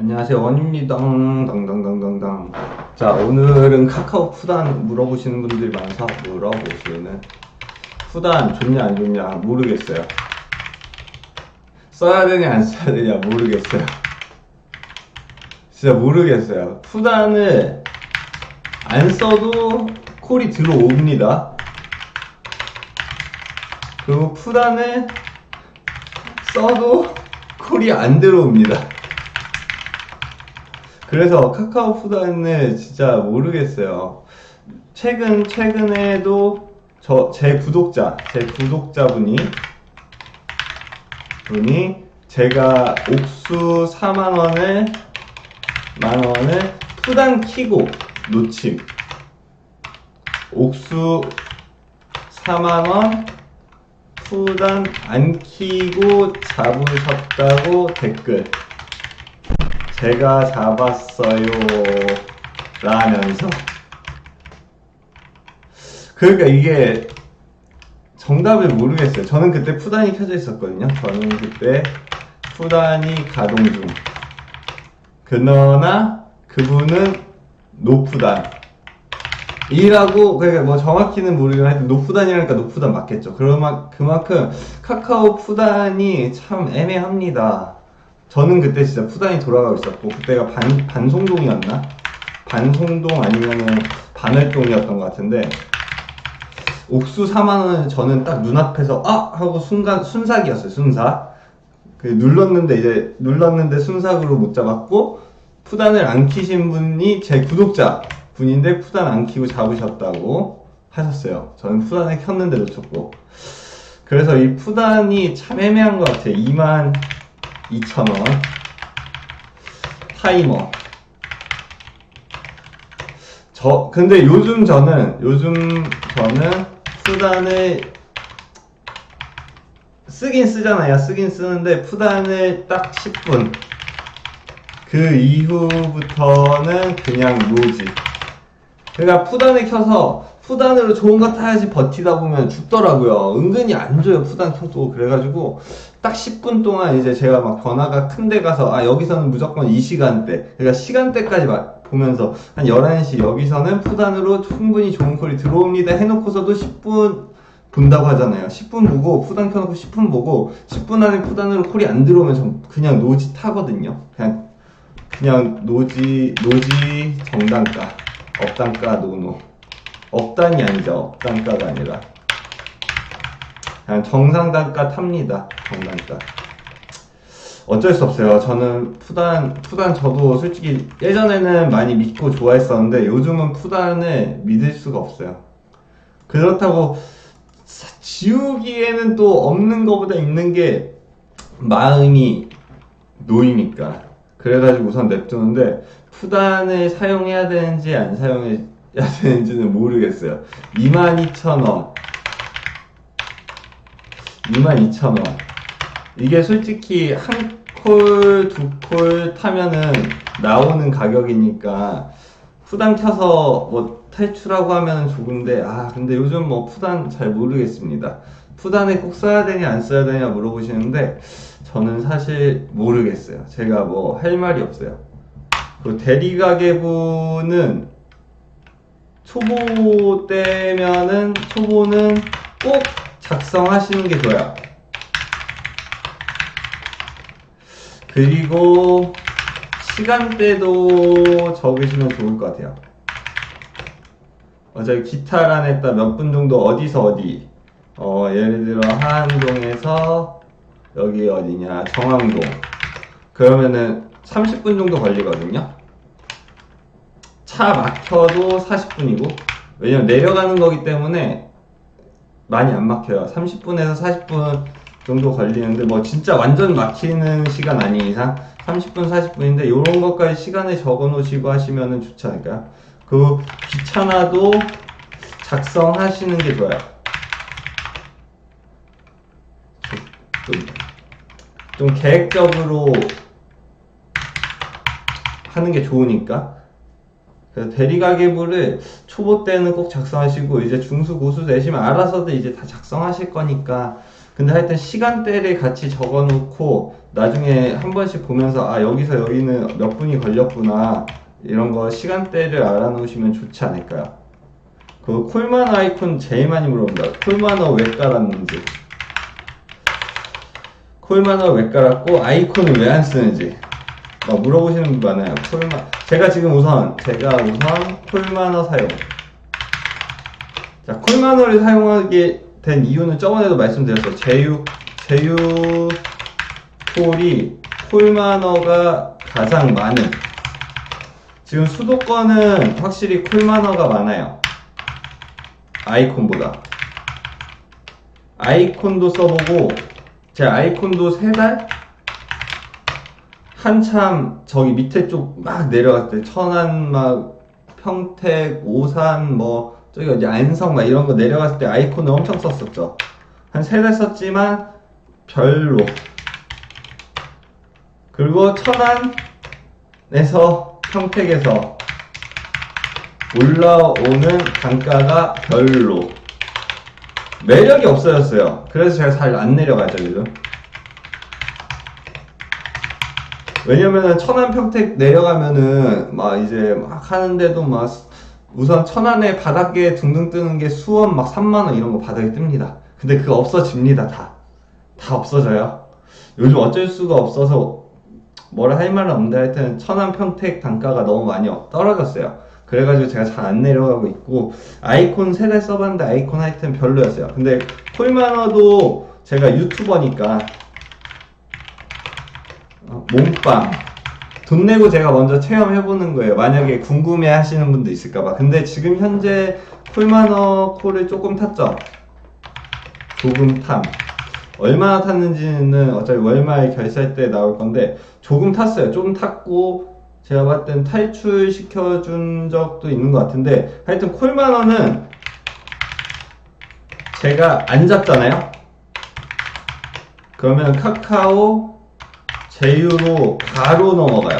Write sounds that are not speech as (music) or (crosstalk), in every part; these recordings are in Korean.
안녕하세요. 원입니다. 당당당당당 자 오늘은 카카오 푸단 물어보시는 분들이 많아서 물어보시는 푸단 좋냐 안 좋냐 모르겠어요. 써야 되냐 안 써야 되냐 모르겠어요. 진짜 모르겠어요. 푸단을 안 써도 콜이 들어옵니다. 그리고 푸단을 써도 콜이 안 들어옵니다 그래서 카카오 푸단을 진짜 모르겠어요. 최근 최근에도 저 제 구독자 제 구독자분이 분이 제가 옥수 4만 원을 만 원을 푸단 키고 놓침 옥수 4만 원 푸단 안 키고 잡으셨다고 댓글 제가 잡았어요. 라면서. 그러니까 이게 정답을 모르겠어요. 저는 그때 푸단이 켜져 있었거든요. 저는 그때 푸단이 가동 중. 그러나 그분은 노푸단. 이라고 그러니까 뭐 정확히는 모르겠는데 하여튼 노푸단이라니까 노푸단 맞겠죠. 그러면 그만큼 카카오 푸단이 참 애매합니다. 저는 그때 진짜 푸단이 돌아가고 있었고 그때가 반 반송동이었나? 반송동 아니면은 반월동이었던 것 같은데 옥수 4만 원은 저는 딱 눈앞에서 아! 하고 순간 순삭이었어요 순삭. 그 눌렀는데 이제 눌렀는데 순삭으로 못 잡았고 푸단을 안 키신 분이 제 구독자 분인데 푸단 안 키고 잡으셨다고 하셨어요. 저는 푸단을 켰는데 놓쳤고. 그래서 이 푸단이 참 애매한 것 같아요. 2만 2,000원. 타이머. 저 근데 요즘 저는 요즘 저는 푸단을 쓰긴 쓰잖아요. 쓰긴 쓰는데 푸단을 딱 10분. 그 이후부터는 그냥 노지. 그러니까 푸단을 켜서 푸단으로 좋은 거 타야지 버티다 보면 죽더라고요. 은근히 안 줘요, 푸단 켜도. 그래가지고, 딱 10분 동안 이제 제가 막 번화가 큰데 가서, 아, 여기서는 무조건 이 시간대. 그러니까 시간대까지 막 보면서, 한 11시, 여기서는 푸단으로 충분히 좋은 콜이 들어옵니다 해놓고서도 10분 본다고 하잖아요. 10분 보고, 푸단 켜놓고 10분 보고, 10분 안에 푸단으로 콜이 안 들어오면 전 그냥 노지 타거든요. 그냥, 그냥 노지, 노지 정단가. 업단가 노노. 업단이 아니죠. 업단가가 아니라. 그냥 정상 단가 탑니다. 정단가. 어쩔 수 없어요. 저는 푸단, 푸단 저도 솔직히 예전에는 많이 믿고 좋아했었는데 요즘은 푸단을 믿을 수가 없어요. 그렇다고 사- 지우기에는 또 없는 것보다 있는 게 마음이 놓이니까. 그래가지고 우선 냅두는데 푸단을 사용해야 되는지 안 사용해야 되는지는 모르겠어요. 22,000원. 22,000원. 이게 솔직히 한 콜, 두 콜 타면은 나오는 가격이니까 푸단 켜서 뭐 탈출하고 하면 좋은데 아 근데 요즘 뭐 푸단 잘 모르겠습니다. 푸단에 꼭 써야 되냐 안 써야 되냐 물어보시는데 저는 사실 모르겠어요. 제가 뭐 할 말이 없어요. 그 대리가게부는 초보 때면은 초보는 꼭 작성하시는 게 좋아요. 그리고 시간대도 적으시면 좋을 것 같아요. 어차피 기타란에다 몇분 정도 어디서 어디 어 예를 들어 하안동에서 여기 어디냐 정왕동 그러면은 30분 정도 걸리거든요. 차 막혀도 40분이고 왜냐면 내려가는 거기 때문에 많이 안 막혀요. 30분에서 40분 정도 걸리는데 뭐 진짜 완전 막히는 시간 아닌 이상 30분 40분인데 이런 것까지 시간을 적어 놓으시고 하시면은 좋지 않을까요? 그 귀찮아도 작성하시는 게 좋아요. 좀, 좀 계획적으로 하는 게 좋으니까. 대리가계부를 초보 때는 꼭 작성하시고 이제 중수 고수 되시면 알아서도 이제 다 작성하실 거니까 근데 하여튼 시간대를 같이 적어 놓고 나중에 한 번씩 보면서 아 여기서 여기는 몇 분이 걸렸구나 이런 거 시간대를 알아 놓으시면 좋지 않을까요? 그 콜마너 아이콘 제일 많이 물어본다. 콜마너 왜 깔았는지. 콜마너 왜 깔았고 아이콘을 왜 안 쓰는지. 막 물어보시는 분 많아요. 콜마 제가 지금 우선 제가 우선 콜마너 사용. 자, 콜마너를 사용하게 된 이유는 저번에도 말씀드렸어요. 제휴 제휴 콜이 콜마너가 가장 많은 지금 수도권은 확실히 콜마너가 많아요. 아이콘보다. 아이콘도 써보고, 제 아이콘도 세 달? 한참 저기 밑에 쪽 막 내려갔을 때, 천안 막, 평택, 오산, 뭐, 저기 어디 안성 막 이런 거 내려갔을 때 아이콘을 엄청 썼었죠. 한 세 달 썼지만, 별로. 그리고 천안에서, 평택에서, 올라오는 단가가 별로 매력이 없어졌어요. 그래서 제가 잘 안 내려가죠 요즘. 왜냐면은 천안 평택 내려가면은 막 이제 막 하는데도 막 우선 천안에 바닥에 둥둥 뜨는 게 수원 막 3만 원 이런 거 바닥에 뜹니다. 근데 그거 없어집니다 다. 다 없어져요. 요즘 어쩔 수가 없어서 뭐라 할 말은 없는데 하여튼 천안 평택 단가가 너무 많이 떨어졌어요. 그래가지고 제가 잘 안 내려가고 있고 아이콘 세달 써봤는데 아이콘 하여튼 별로였어요. 근데 콜마너도 제가 유튜버니까 어, 몸빵 돈 내고 제가 먼저 체험해보는 거예요. 만약에 궁금해 하시는 분도 있을까봐. 근데 지금 현재 콜마너 콜을 조금 탔죠? 조금 탐. 얼마나 탔는지는 어차피 월말 결살 때 나올 건데 조금 탔어요. 좀 탔고 제가 봤을 땐 탈출시켜준 적도 있는 것 같은데 하여튼 콜마너는 제가 안 잡잖아요? 그러면 카카오 제휴로 바로 넘어가요.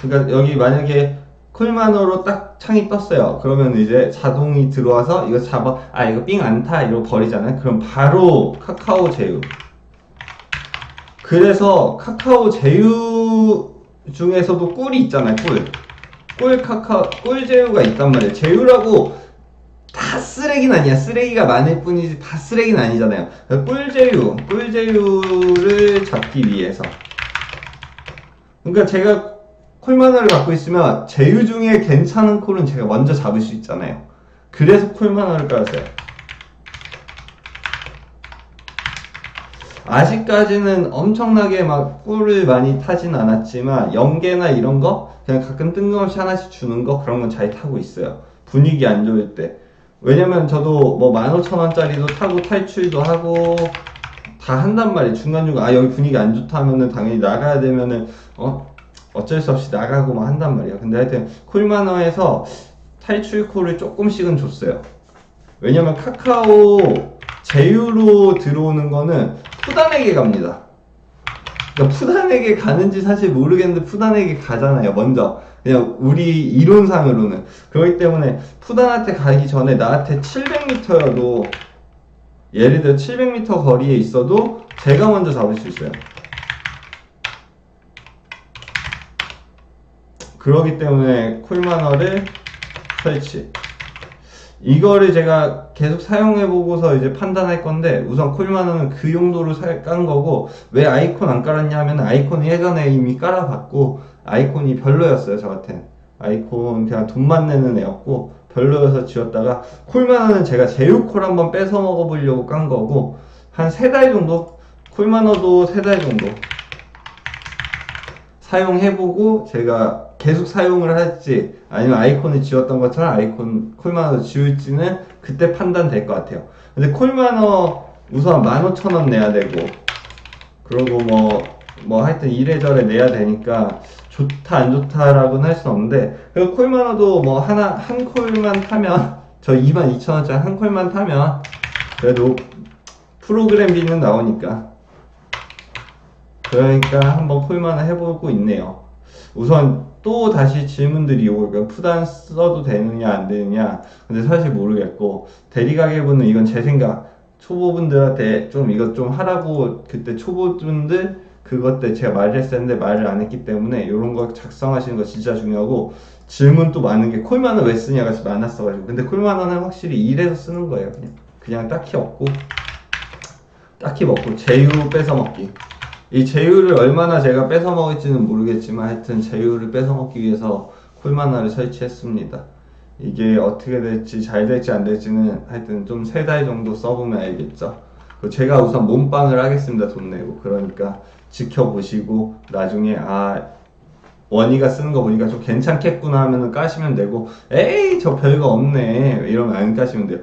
그러니까 여기 만약에 콜마너로 딱 창이 떴어요. 그러면 이제 자동이 들어와서 이거 잡아, 아, 이거 삥 안타, 이러고 버리잖아요. 그럼 바로 카카오 제휴. 그래서 카카오 제휴 중에서도 꿀이 있잖아요, 꿀. 꿀 카카오, 꿀 제휴가 있단 말이에요. 제휴라고 다 쓰레기는 아니야. 쓰레기가 많을 뿐이지 다 쓰레기는 아니잖아요. 꿀 제휴, 꿀 제휴를 잡기 위해서. 그러니까 제가 콜마너를 갖고 있으면 제휴 중에 괜찮은 콜은 제가 먼저 잡을 수 있잖아요. 그래서 콜마너를 깔았어요. 아직까지는 엄청나게 막 꿀을 많이 타진 않았지만 연계나 이런 거 그냥 가끔 뜬금없이 하나씩 주는 거 그런 건 잘 타고 있어요. 분위기 안 좋을 때. 왜냐면 저도 뭐 15,000원짜리도 타고 탈출도 하고 다 한단 말이에요. 중간중간 아 여기 분위기 안 좋다 하면은 당연히 나가야 되면은 어 어쩔 수 없이 나가고 막 한단 말이에요. 근데 하여튼 콜마너에서 탈출 콜을 조금씩은 줬어요. 왜냐면 카카오 제휴로 들어오는 거는 푸단에게 갑니다. 그러니까 푸단에게 가는지 사실 모르겠는데 푸단에게 가잖아요. 먼저 그냥 우리 이론상으로는 그렇기 때문에 푸단한테 가기 전에 나한테 700m여도 예를 들어 700m 거리에 있어도 제가 먼저 잡을 수 있어요. 그러기 때문에 콜마너를 설치. 이거를 제가 계속 사용해 보고서 이제 판단할 건데 우선 콜마너는 그 용도로 사- 깐 거고 왜 아이콘 안 깔았냐 하면 아이콘 예전에 이미 깔아봤고 아이콘이 별로였어요 저한텐 아이콘 그냥 돈만 내는 애였고 별로여서 지웠다가 콜마너는 제가 제휴콜 한번 뺏어 먹어보려고 깐 거고 한 세 달 정도? 콜마너도 세 달 정도 사용해보고 제가 계속 사용을 할지 아니면 아이콘을 지웠던 것처럼 아이콘 콜마너 지울지는 그때 판단될 것 같아요. 근데 콜마너 우선 15,000원 내야 되고 그리고 뭐, 뭐 하여튼 이래저래 내야 되니까 좋다 안 좋다라고는 할 수는 없는데 그리고 콜마너도 뭐 하나 한 콜만 타면 (laughs) 저 22,000원짜리 한 콜만 타면 그래도 프로그램 비는 나오니까 그러니까 한번 콜마너 해보고 있네요. 우선 또 다시 질문들이 오고 그러니까 푸단 써도 되느냐 안 되느냐. 근데 사실 모르겠고 대리가게부는 이건 제 생각. 초보분들한테 좀 이것 좀 하라고 그때 초보분들 그것 때 제가 말을 했었는데 말을 안 했기 때문에 이런 거 작성하시는 거 진짜 중요하고 질문 또 많은 게 콜만원 왜 쓰냐가 많았어가지고. 근데 콜만원은 확실히 일해서 쓰는 거예요 그냥. 그냥 딱히 없고. 딱히 먹고 제휴 뺏어 먹기 이 제휴를 얼마나 제가 뺏어 먹을지는 모르겠지만 하여튼 제휴를 뺏어 먹기 위해서 콜만화를 설치했습니다 이게 어떻게 될지 잘 될지 안 될지는 하여튼 좀 세 달 정도 써보면 알겠죠. 그 제가 우선 몸빵을 하겠습니다. 돈 내고. 그러니까 지켜보시고 나중에 아 원희가 쓰는 거 보니까 좀 괜찮겠구나 하면은 까시면 되고 에이 저 별거 없네 이러면 안 까시면 돼요.